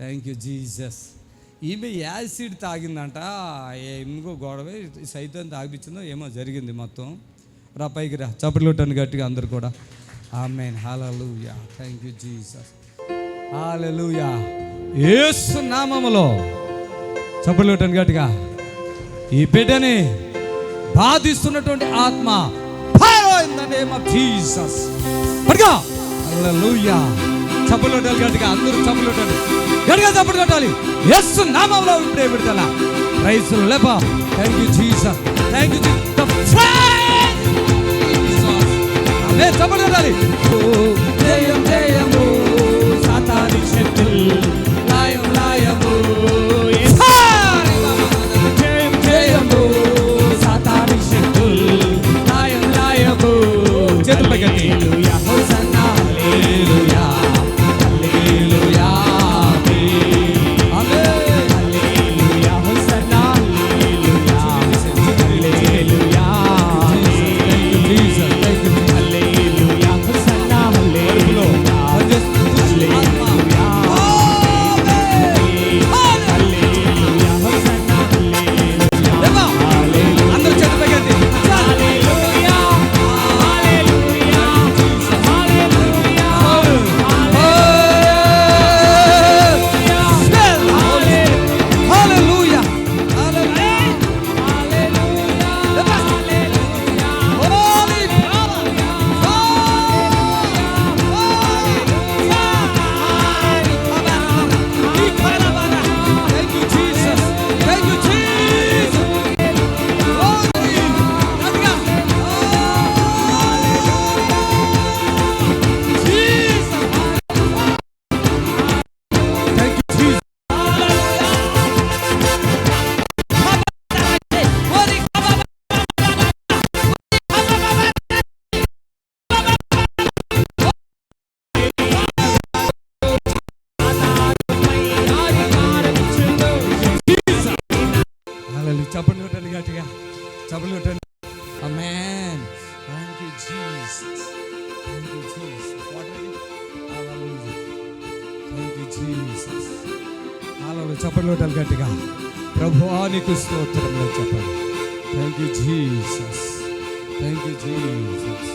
Thank you Jesus ఈమె acid తాగిందంట. ఎందుకో గొడవ సైతం తాగిపించిందో ఏమో జరిగింది మొత్తం. రా పైకి రా. చప్పట్లుంటాను గట్టిగా అందరు కూడా. Amen hallelujah thank you Jesus hallelujah Yesu నామములో చప్పట్లుంటాను గట్టిగా. ఈ బిడ్డని బాధిస్తున్నటువంటి ఆత్మ ఫైర్ ఇన్ జీసస్. పడగా హల్లెలూయా చప్పులు కొట్టాలి గట్టిగా అందరూ చప్పులు కొట్టాలి. గట్టిగా చప్పట్లు కొట్టాలి. ఎస్ నామంలో ఇప్పుడే విడతల praise లేప thank you Jesus thank you అదే చప్పట్లు కొట్టాలి. చప్పట్లు కొట్టండి ఆమేన్ thank you Jesus thank you Jesus water hallelujah thank you Jesus హల్లెలూయా చప్పట్లు కొట్టాలి గట్టిగా. ప్రభువా నీకు స్తోత్రములు చెప్పండి thank you Jesus thank you Jesus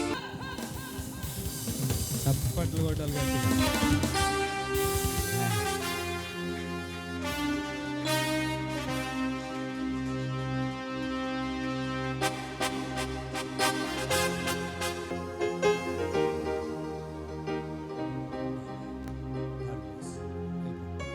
చప్పట్లు కొట్టాలి గట్టిగా.